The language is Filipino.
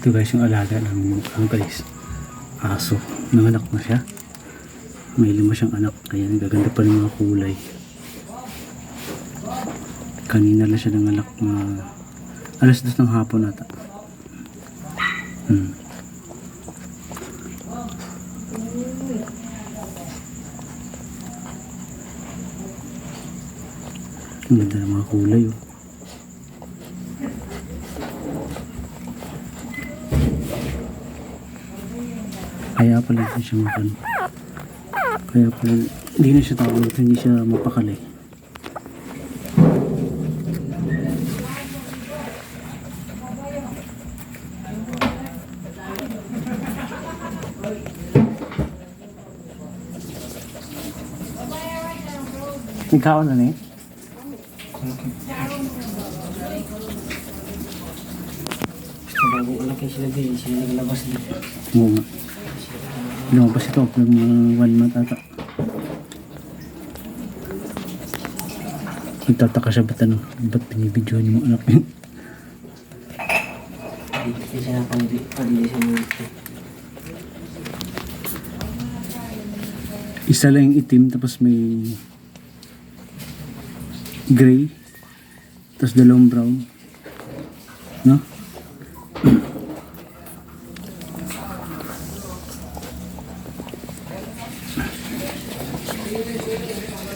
Ito guys yung alaga ng guys. Aso. Nanganak na siya. May lima siyang anak. Kaya nagaganda pa rin mga kulay. Kanina lang siya nanganak na alas dos ng hapon ata. Hmm. Ang ganda ng mga kulay oh. Kaya pala hindi siya makan. Kaya pala hindi na siya tawag, hindi siya mapakali. Ikaw na eh? Sa bagong anak yung sila din, sila naglabas din. Oo nga. Lumabas ito ng uh, one month ata. Nagtataka siya ba't ano, ba't binibidyohan yung anak niya? Isa lang yung itim tapos may gray tapos dalawang brown. No? よろしくお願いします。